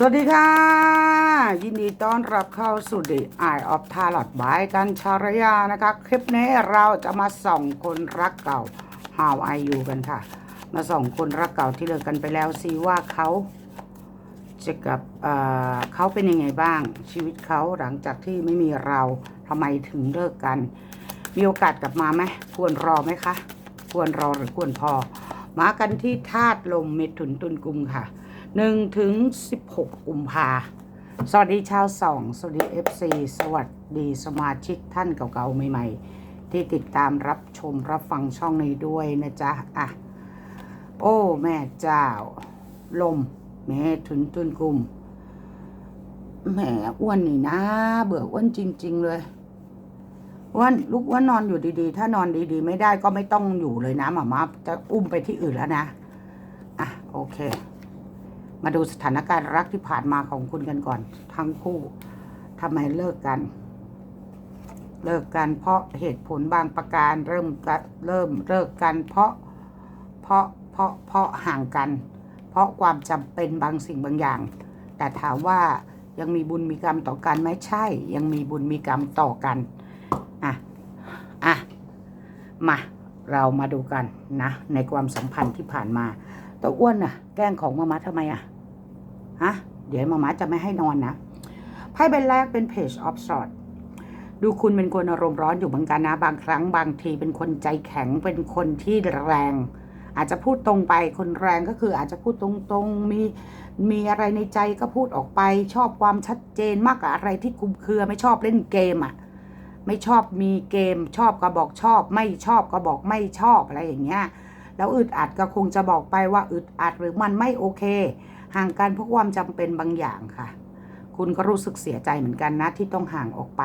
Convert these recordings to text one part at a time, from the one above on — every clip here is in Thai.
สวัสดีค่ะ ยินดีต้อนรับเข้าสู่ The Eye of Tarot บายกันชารยานะคะ คลิปนี้เราจะมาส่องคนรักเก่า How are you กันค่ะ มาส่องคนรักเก่าที่เลิกกันไปแล้วสิว่าเขาจะกับเออเขาเป็นยังไงบ้าง ชีวิตเขาหลังจากที่ไม่มีเราทำไมถึงเลิกกัน มีโอกาสกลับมาไหมควรรอไหมคะ ควรรอหรือควรพอ มากันที่ธาตุลมเมถุนตุลกุมค่ะ1ถึง16 กุมภาสวัสดีชาวสองสวัสดี FC สวัสดีสมาชิกท่านเก่าๆใหม่ๆ ที่ติดตามรับชมรับฟังช่องนี้ด้วยนะจ๊ะ อะ โอ้ แม่เจ้า ลมเมถุนตุลกุมแหมอ้วนนี่นะ เบื่ออ้วนจริง ๆ เลย วนลูกอ้วนนอนอยู่ดีๆ ถ้านอนดีๆ ไม่ได้ก็ไม่ต้องอยู่เลยนะหมามาจะอุ้มไปที่อื่นแล้วนะ อะ โอเค มาดูสถานการณ์รักที่ผ่านมาของคุณกันก่อน ทั้งคู่ทำไมเลิกกัน เลิกกันเพราะเหตุผลบางประการเริ่มเริ่มเลิกกัน เพราะเพราะเพราะเพราะห่างกัน เพราะความจำเป็นบางสิ่งบางอย่าง แต่ถามว่ายังมีบุญมีกรรมต่อกันไหมใช่ ยังมีบุญมีกรรมต่อกัน อะอะมาเรามาดูกันนะในความสัมพันธ์ที่ผ่านมาตัวอ้วนน่ะ แกล้งของมามาทำไมอะฮะเดี๋ยวมามาจะไม่ให้นอนนะไพ่ใบแรกเป็น Page of Swords ดูคุณเป็นคนอารมณ์ร้อนอยู่เหมือนกันนะ บางครั้งบางทีเป็นคนใจแข็งเป็นคนที่แรง อาจจะพูดตรงไปคนแรงก็คืออาจจะพูดตรงๆมีมีอะไรในใจก็พูดออกไป ชอบความชัดเจนมากกว่าอะไรที่คุมเครือไม่ชอบเล่นเกมอะ ไม่ชอบมีเกมชอบก็บอกชอบ ไม่ชอบก็บอกไม่ชอบอะไรอย่างเงี้ยแล้วอึดอัดก็คงจะบอกไปว่าอึดอัดหรือมันไม่โอเค ห่างกันเพราะความจำเป็นบางอย่างค่ะ คุณก็รู้สึกเสียใจเหมือนกันนะที่ต้องห่างออกไป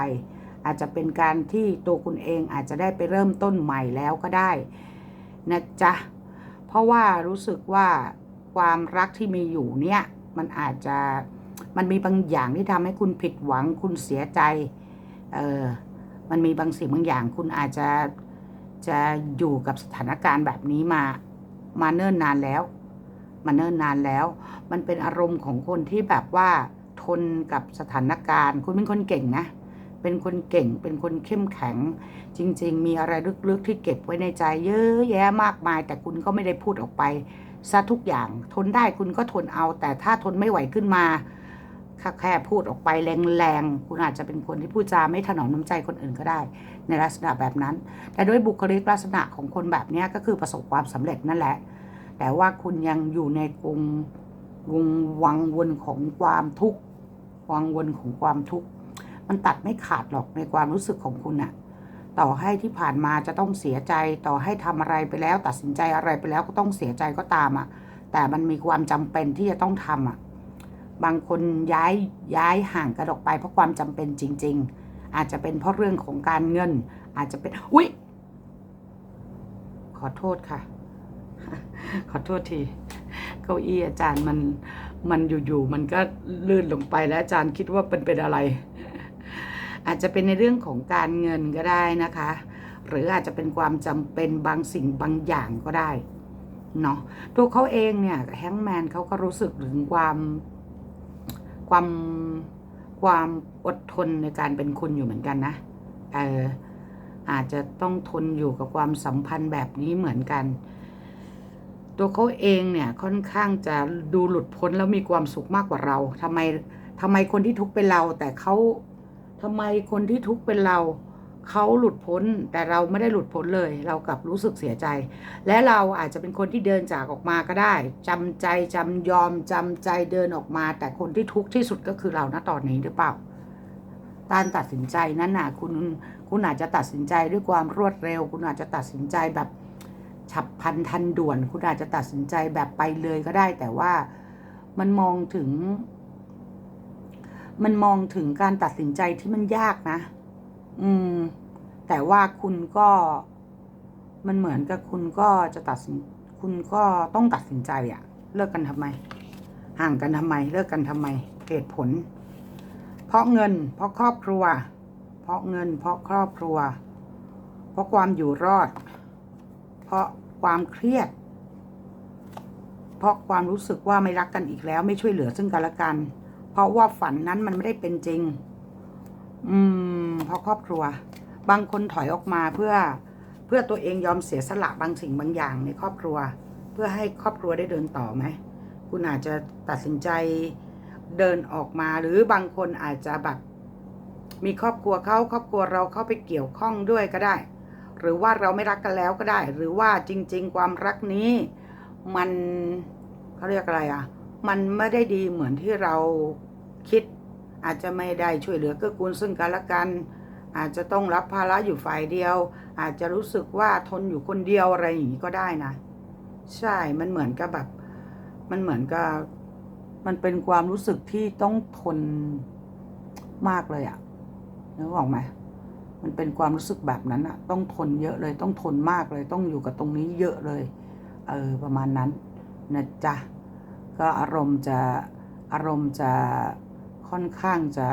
อาจจะเป็นการที่ตัวคุณเองอาจจะได้ไปเริ่มต้นใหม่แล้วก็ได้นะจ๊ะเพราะว่ารู้สึกว่าความรักที่มีอยู่เนี่ยมันอาจจะมันมีบางอย่างที่ทำให้คุณผิดหวังคุณเสียใจ เออ มันมีบางสิ่งบางอย่างคุณอาจจะจะอยู่กับสถานการณ์แบบนี้มามาเนิ่นนานแล้ว มาเนิ่นนานแล้ว มันเป็นอารมณ์ของคนที่แบบว่าทนกับสถานการณ์ คุณเป็นคนเก่งนะ เป็นคนเก่ง เป็นคนเข้มแข็ง จริง ๆ มีอะไรลึกๆที่เก็บไว้ในใจเยอะแยะมากมาย แต่คุณก็ไม่ได้พูดออกไปซะทุกอย่าง ทนได้คุณก็ทนเอา แต่ถ้าทนไม่ไหวขึ้นมา แค่แค่พูดออกไปแรงๆ คุณอาจจะเป็นคนที่พูดจาไม่ถนอมน้ำใจคนอื่นก็ได้ ในลักษณะแบบนั้น แต่ด้วยบุคลิกลักษณะของคนแบบนี้ก็คือประสบความสำเร็จนั่นแหละ แต่ว่าคุณยังอยู่ในกรงวงวังวนของความทุกข์วังวนของความทุกข์ มันตัดไม่ขาดหรอกในความรู้สึกของคุณน่ะต่อให้ที่ผ่านมาจะต้องเสียใจ ต่อให้ทำอะไรไปแล้ว ตัดสินใจอะไรไปแล้วก็ต้องเสียใจก็ตามอะแต่มันมีความจำเป็นที่จะต้องทำอะ บางคนย้ายย้ายห่างกันออกไปเพราะความจำเป็นจริง ๆ อาจจะเป็นเพราะเรื่องของการเงิน อาจจะเป็นอุ๊ย ขอโทษค่ะ ขอโทษทีเก้าอี้อาจารย์มันมันอยู่ๆมันก็ลื่นลงไปแล้วอาจารย์คิดว่าเป็นเป็นอะไร อาจจะเป็นในเรื่องของการเงินก็ได้นะคะ หรืออาจจะเป็นความจำเป็นบางสิ่งบางอย่างก็ได้เนาะตัวเขาเองเนี่ยแฮงแมนเขาก็รู้สึกถึงความ ความความอดทนในการเป็นคุณอยู่เหมือนกันนะเอออาจจะต้องทนอยู่กับความสัมพันธ์แบบนี้เหมือนกัน ตัวเขาเองเนี่ยค่อนข้างจะดูหลุดพ้นแล้วมีความสุขมากกว่าเราทำไมทำไมคนที่ทุกข์เป็นเรา แต่เขาทำไมคนที่ทุกข์เป็นเรา เขาหลุดพ้นแต่เราไม่ได้หลุดพ้นเลย เรากลับรู้สึกเสียใจ และเราอาจจะเป็นคนที่เดินจากออกมาก็ได้จำใจจำยอมจำใจเดินออกมา แต่คนที่ทุกข์ที่สุดก็คือเราณตอนนี้หรือเปล่าการตัดสินใจนั้นน่ะคุณคุณอาจจะตัดสินใจด้วยความรวดเร็ว คุณอาจจะตัดสินใจแบบฉับพลันทันด่วน คุณอาจจะตัดสินใจแบบไปเลยก็ได้ แต่ว่ามันมองถึง มันมองถึงการตัดสินใจที่มันยากนะ อืม แต่ว่าคุณก็ มันเหมือนกับคุณก็จะตัดสิน คุณก็ต้องตัดสินใจอะเลิกกันทำไม ห่างกันทำไม เลิกกันทำไมเหตุผล เพราะเงิน เพราะครอบครัว เพราะเงิน เพราะครอบครัว เพราะความอยู่รอด เพราะความเครียด เพราะความรู้สึกว่าไม่รักกันอีกแล้ว ไม่ช่วยเหลือซึ่งกันและกัน เพราะว่าฝันนั้นมันไม่ได้เป็นจริง อืมเพราะครอบครัว บางคนถอยออกมาเพื่อเพื่อตัวเองยอมเสียสละบางสิ่งบางอย่างในครอบครัว เพื่อให้ครอบครัวได้เดินต่อไหมคุณอาจจะตัดสินใจเดินออกมาหรือบางคนอาจจะแบบมีครอบครัวเขาครอบครัวเราเข้าไปเกี่ยวข้องด้วยก็ได้ หรือว่าเราไม่รักกันแล้วก็ได้ หรือว่าจริง ๆ ความรักนี้ มันเขาเรียกอะไรอะ มันไม่ได้ดีเหมือนที่เราคิด อาจจะไม่ได้ช่วยเหลือเกื้อกูลซึ่งกันและกัน อาจจะต้องรับภาระอยู่ฝ่ายเดียว อาจจะรู้สึกว่าทนอยู่คนเดียวอะไรอย่างนี้ก็ได้นะ ใช่มันเหมือนกับแบบ มันเหมือนกับมันเป็นความรู้สึกที่ต้องทนมากเลยอะนึกออกไหมมันเป็นความรู้สึกแบบนั้นอะต้องทนเยอะเลยต้องทนมากเลย ต้องอยู่กับตรงนี้เยอะเลยเออประมาณนั้นนะจ๊ะก็อารมณ์จะอารมณ์จะ ค่อนข้างจะ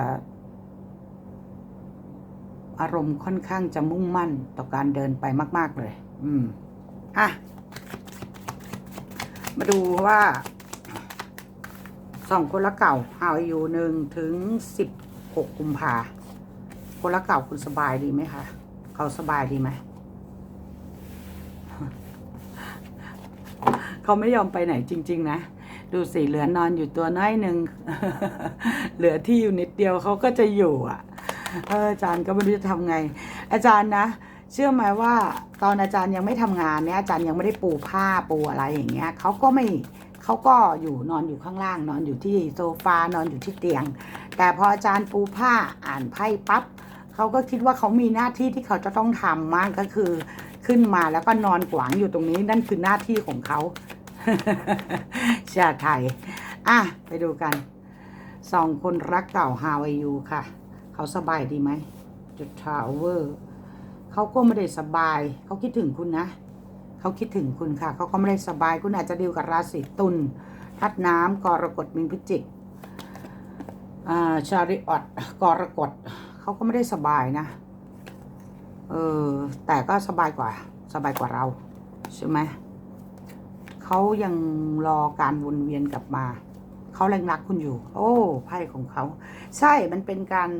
อารมณ์ค่อนข้างจะมุ่งมั่นต่อการเดินไปมาก ๆ เลย อืม อะ มาดูว่าสองคนละเก่าหาวอยู่หนึ่งถึงสิบหกกุมภาคนละเก่าคุณสบายดีไหมคะเขาสบายดีไหมเขาไม่ยอมไปไหนจริง ๆ นะ ดูสิเหลือนอนอยู่ตัวน้อยหนึ่ง เหลือที่อยู่นิดเดียวเขาก็จะอยู่อะอาจารย์ก็ไม่รู้จะทำไง อาจารย์นะ เชื่อไหมว่าตอนอาจารย์ยังไม่ทำงานเนี่ยอาจารย์ยังไม่ได้ปูผ้าปูอะไรอย่างเงี้ยเขาก็ไม่เขาก็อยู่นอนอยู่ข้างล่าง นอนอยู่ที่โซฟานอนอยู่ที่เตียง แต่พออาจารย์ปูผ้าอ่านไพ่ปั๊บเขาก็คิดว่าเขามีหน้าที่ที่เขาจะต้องทำมากก็คือ ขึ้นมาแล้วก็นอนขวางอยู่ตรงนี้นั่นคือหน้าที่ของเขา ชาติไทย อะ ไปดูกัน สองคนรักเก่าฮาวายูค่ะ เขาสบายดีไหมจุดทาวเวอร์เขาก็ไม่ได้สบาย เขาคิดถึงคุณนะ เขาคิดถึงคุณค่ะ เขาก็ไม่ได้สบาย คุณอาจจะดีลกับราศีตุลทัดน้ำกรกฎมินพิจิกอ่าชาริออตกรกฎเขาก็ไม่ได้สบายนะ เออ แต่ก็สบายกว่า สบายกว่าเรา ใช่ไหม เขายังรอการวนเวียนกลับมาเขาแรงรักคุณอยู่ โอ้ไพ่ของเขา ใช่มันเป็นการ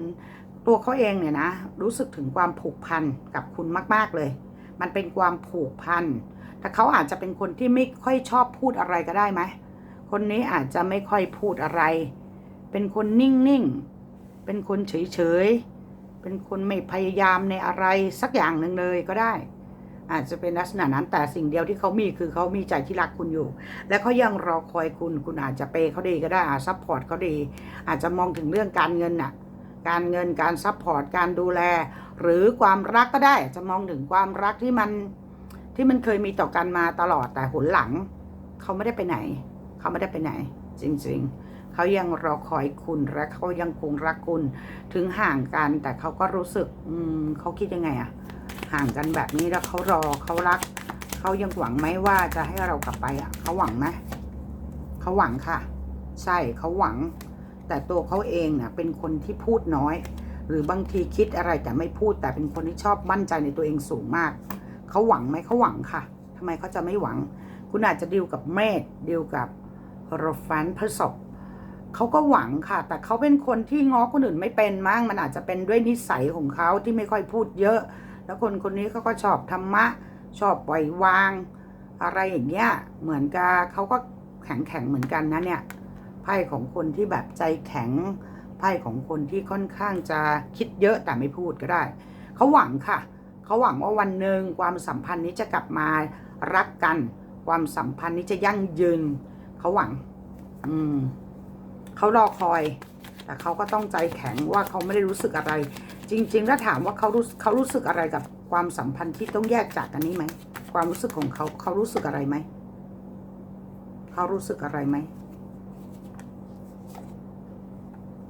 ตัวเขาเองเนี่ยนะ รู้สึกถึงความผูกพันกับคุณมาก ๆเลย มันเป็นความผูกพันแต่เขาอาจจะเป็นคนที่ไม่ค่อยชอบพูดอะไรก็ได้ไหมคนนี้อาจจะไม่ค่อยพูดอะไร เป็นคนนิ่งๆ เป็นคนเฉยๆ เป็นคนไม่พยายามในอะไรสักอย่างหนึ่งเลยก็ได้ อาจจะเป็นลักษณะนั้นแต่สิ่งเดียวที่เขามีคือเขามีใจที่รักคุณอยู่ และเขายังรอคอยคุณคุณอาจจะเปย์เขาดีก็ได้อาจซัพพอร์ตเขาดี อาจจะมองถึงเรื่องการเงินน่ะการเงินการซัพพอร์ตการดูแล หรือความรักก็ได้จะมองถึงความรักที่มันที่มันเคยมีต่อกันมาตลอดแต่หนหลัง เขาไม่ได้ไปไหน เขาไม่ได้ไปไหน จริง ๆเขายังรอคอยคุณและเขายังคงรักคุณ ถึงห่างกันแต่เขาก็รู้สึก อืมเขาคิดยังไงอะ ห่างกันแบบนี้แล้วเขารอเขารัก เขายังหวังไหมว่าจะให้เรากลับไปอะเขาหวังไหมเขาหวังค่ะ ใช่เขาหวัง แต่ตัวเขาเองเน่ะเป็นคนที่พูดน้อย หรือบางทีคิดอะไรแต่ไม่พูดแต่เป็นคนที่ชอบมั่นใจในตัวเองสูงมากเขาหวังไหมเขาหวังค่ะทำไมเขาจะไม่หวัง คุณอาจจะดีลกับเมธดีลกับโรฟันพฤษภเขาก็หวังค่ะ แต่เขาเป็นคนที่ง้อคนอื่นไม่เป็นมั้งมันอาจจะเป็นด้วยนิสัยของเขาที่ไม่ค่อยพูดเยอะ แล้วคนคนนี้เขาก็ชอบธรรมะ ชอบปล่อยวาง อะไรอย่างเงี้ย เหมือนกับเขาก็แข็งแข็งเหมือนกันนะเนี่ย ไพ่ของคนที่แบบใจแข็ง ไพ่ของคนที่ค่อนข้างจะคิดเยอะแต่ไม่พูดก็ได้ เขาหวังค่ะ เขาหวังว่าวันหนึ่งความสัมพันธ์นี้จะกลับมารักกัน ความสัมพันธ์นี้จะยั่งยืน เขาหวัง อืม เขารอคอย แต่เขาก็ต้องใจแข็งว่าเขาไม่ได้รู้สึกอะไร จริงๆ ถ้าถามว่าเขารู้เขารู้สึกอะไรกับความสัมพันธ์ที่ต้องแยกจากกันนี้ไหม ความรู้สึกของเขาเขารู้สึกอะไรไหม เขารู้สึกอะไรไหม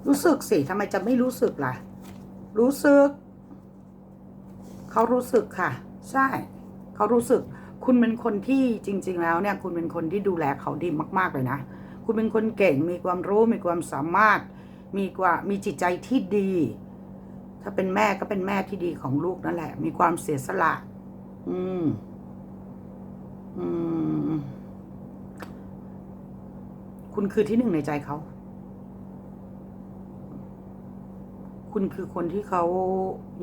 รู้สึกสิทำไมจะไม่รู้สึกล่ะ รู้สึก เขารู้สึกค่ะ ใช่ เขารู้สึก คุณเป็นคนที่จริง ๆ แล้วเนี่ย คุณเป็นคนที่ดูแลเขาดีมาก ๆ เลยนะ คุณเป็นคนเก่ง มีความรู้ มีความสามารถ มีกว่ามีจิตใจที่ดี ถ้าเป็นแม่ก็เป็นแม่ที่ดีของลูกนั่นแหละ มีความเสียสละ อืม อืม คุณคือที่หนึ่งในใจเขา คุณคือคนที่เขา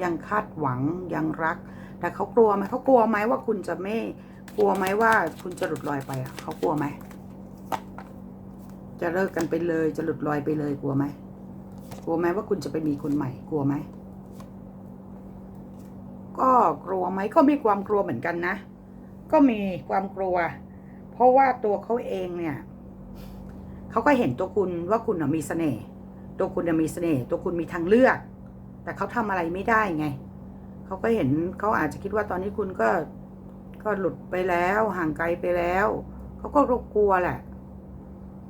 ยังคาดหวังยังรัก แต่เขากลัวไหมเขากลัวไหมว่าคุณจะไม่ กลัวไหมว่า คุณจะหลุดลอยไปอะ เขากลัวไหม จะเลิกกันไปเลย จะหลุดลอยไปเลยกลัวไหมกลัวไหมว่าคุณจะไปมีคนใหม่ กลัวไหม ก็กลัวไหมก็มีความกลัวเหมือนกันนะ ก็มีความกลัว เพราะว่าตัวเขาเองเนี่ยเขาก็เห็นตัวคุณว่าคุณมีเสน่ห์ตัวคุณมีเสน่ห์ตัวคุณมีทางเลือก แต่เขาทำอะไรไม่ได้ไงเขาก็เห็นเขาอาจจะคิดว่าตอนนี้คุณก็ก็หลุดไปแล้วห่างไกลไปแล้วเขาก็กลัวแหละ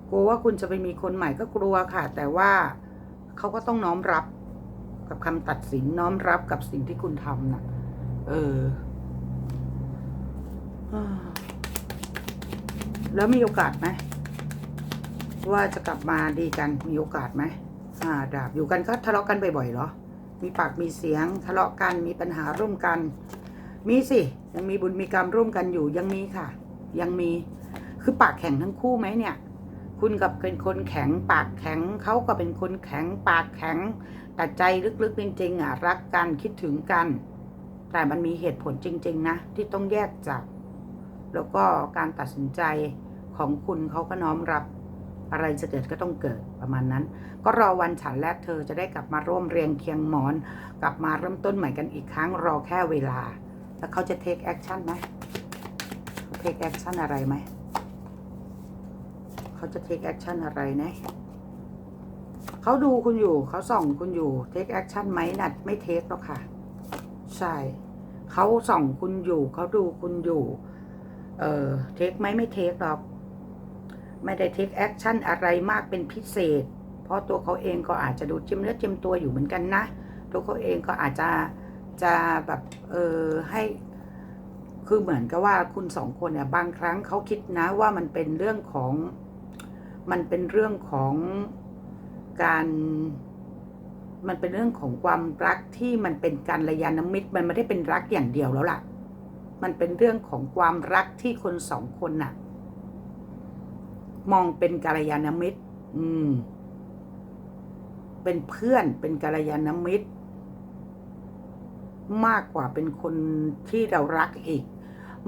กลัวว่าคุณจะไปมีคนใหม่ก็กลัวค่ะ แต่ว่าเขาก็ต้องน้อมรับกับคำตัดสินน้อมรับกับสิ่งที่คุณทำน่ะ เออ แล้วมีโอกาสไหมว่าจะกลับมาดีกันมีโอกาสไหมอ่าดาบอยู่กันก็ทะเลาะกันบ่อยๆเหรอ มีปากมีเสียงทะเลาะกันมีปัญหาร่วมกัน มีสิ ยังมีบุญมีกรรมร่วมกันอยู่ยังมีค่ะ ยังมีคือปากแข็งทั้งคู่ไหมเนี่ย คุณกับเป็นคนแข็งปากแข็งเขาก็เป็นคนแข็งปากแข็งแต่ใจลึกๆจริงๆอะรักกันคิดถึงกัน แต่มันมีเหตุผลจริง ๆ นะ ที่ต้องแยกจาก แล้วก็การตัดสินใจของคุณเขาก็น้อมรับ อะไรจะเกิดก็ต้องเกิดประมาณนั้น ก็รอวันฉันและเธอจะได้กลับมาร่วมเรียงเคียงหมอน กลับมาเริ่มต้นใหม่กันอีกครั้งรอแค่เวลา แล้วเขาจะเทคแอคชั่นไหมเทคแอคชั่นอะไรไหมเขาจะเทคแอคชั่นอะไรนะเขาดูคุณอยู่เขาส่องคุณอยู่เทคแอคชั่นไหมน่ะไม่เทคหรอกค่ะ ใช่เขาส่องคุณอยู่เขาดูคุณอยู่ เออเทคไหมไม่เทคหรอก ไม่ได้เทคแอคชั่นอะไรมากเป็นพิเศษ เพราะตัวเขาเองก็อาจจะดูจิ้มเนื้อจิ้มตัวอยู่เหมือนกันนะ ตัวเขาเองก็อาจจะจะแบบเออให้คือเหมือนกับว่าคุณสองคนเนี่ยบางครั้งเขาคิดนะว่ามันเป็นเรื่องของมันเป็นเรื่องของการ มันเป็นเรื่องของความรักที่มันเป็นการระยานมิตร มันไม่ได้เป็นรักอย่างเดียวแล้วล่ะ มันเป็นเรื่องของความรักที่คนสองคนน่ะ มองเป็นกัลยาณมิตร อืม เป็นเพื่อนเป็นกัลยาณมิตร มากกว่าเป็นคนที่เรารักอีก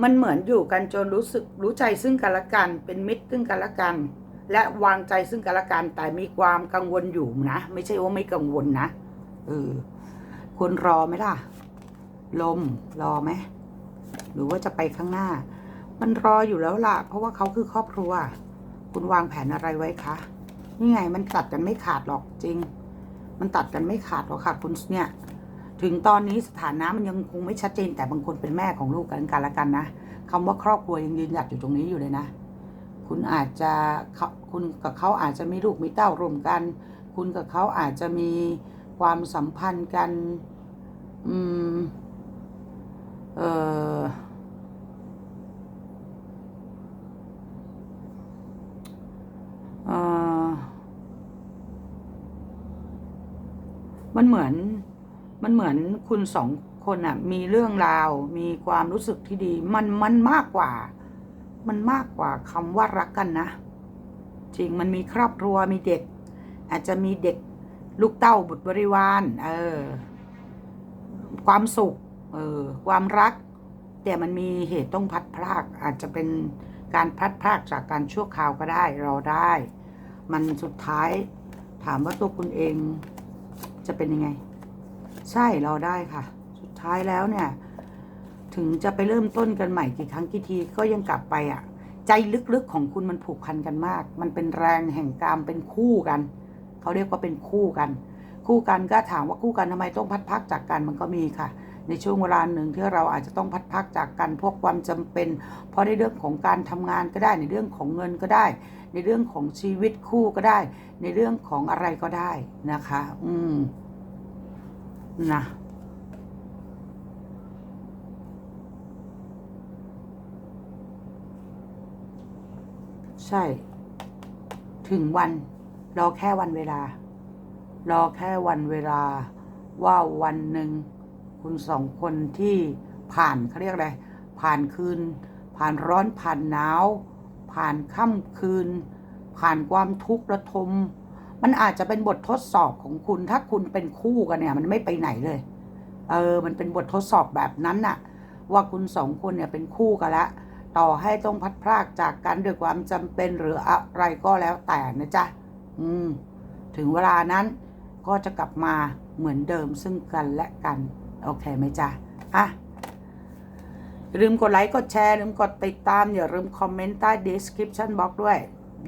มันเหมือนอยู่กันจนรู้สึกรู้ใจซึ่งกันและกัน เป็นมิตรซึ่งกันและกัน และวางใจซึ่งกันและกันแต่มีความกังวลอยู่นะ ไม่ใช่ว่าไม่กังวลนะเออควรรอไหมล่ะ ลมรอไหมหรือว่าจะไปข้างหน้า มันรออยู่แล้วล่ะ เพราะว่าเขาคือครอบครัว คุณวางแผนอะไรไว้คะนี่ไงมันตัดกันไม่ขาดหรอกจริง มันตัดกันไม่ขาดหรอกค่ะคุณเนี่ย ถึงตอนนี้สถานะมันยังคงไม่ชัดเจนแต่บางคนเป็นแม่ของลูกกันกันละกันนะคำว่าครอบครัวยังยืนหยัดอยู่ตรงนี้อยู่เลยนะ คุณอาจจะเขาคุณกับเขาอาจจะมีลูกมีเต้ารวมกัน คุณกับเขาอาจจะมีความสัมพันธ์กัน อืมเออเออมันเหมือนมันเหมือนคุณสองคนอะมีเรื่องราว มีความรู้สึกที่ดี มันมันมากกว่า มันมากกว่าคำว่ารักกันนะ จริงมันมีครอบครัวมีเด็ก อาจจะมีเด็กลูกเต้าบุตรบริวารเออ ความสุข เออ ความรัก แต่มันมีเหตุต้องพัดพราก อาจจะเป็นการพัดพรากจากการชั่วคราวก็ได้รอได้ มันสุดท้าย ถามว่าตัวคุณเองจะเป็นยังไง ใช่รอได้ค่ะ สุดท้ายแล้วเนี่ย ถึงจะไปเริ่มต้นกันใหม่กี่ครั้งกี่ทีก็ยังกลับไปอะ ใจลึกๆของคุณมันผูกพันกันมาก มันเป็นแรงแห่งกรรมเป็นคู่กัน เขาเรียกว่าเป็นคู่กัน คู่กันก็ถามว่าคู่กันทำไมต้องพัดพักจากกันมันก็มีค่ะ ในช่วงเวลาหนึ่งที่เราอาจจะต้องพัดพักจากกันเพราะความจำเป็น เพราะในเรื่องของการทำงานก็ได้ในเรื่องของเงินก็ได้ ในเรื่องของชีวิตคู่ก็ได้ ในเรื่องของอะไรก็ได้นะคะ อืมนะ ใช่ ถึงวัน รอแค่วันเวลา รอแค่วันเวลา ว่าวันหนึ่งคุณสองคนที่ผ่านเขาเรียกอะไร ผ่านคืน ผ่านร้อนผ่านหนาว ผ่านค่ำคืน ผ่านความทุกข์ระทม มันอาจจะเป็นบททดสอบของคุณ ถ้าคุณเป็นคู่กันเนี่ย มันไม่ไปไหนเลย เออ มันเป็นบททดสอบแบบนั้นน่ะ ว่าคุณสองคนเนี่ยเป็นคู่กันละ ต่อให้ต้องพัดพรากจากกันด้วยความจำเป็นหรืออะไรก็แล้วแต่นะจ๊ะ อืม ถึงเวลานั้นก็จะกลับมาเหมือนเดิมซึ่งกันและกัน โอเคไหมจ๊ะ อะอย่าลืมกดไลค์ กดแชร์ลืมกดติดตาม อย่าลืมคอมเมนต์ใต้ description box ด้วย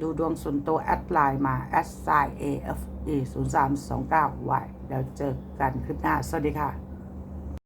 ดูดวงส่วนตัว แอดไลน์มา s i a f e 0 3 2 9 y เดี๋ยวเจอกันคลิปหน้า สวัสดีค่ะ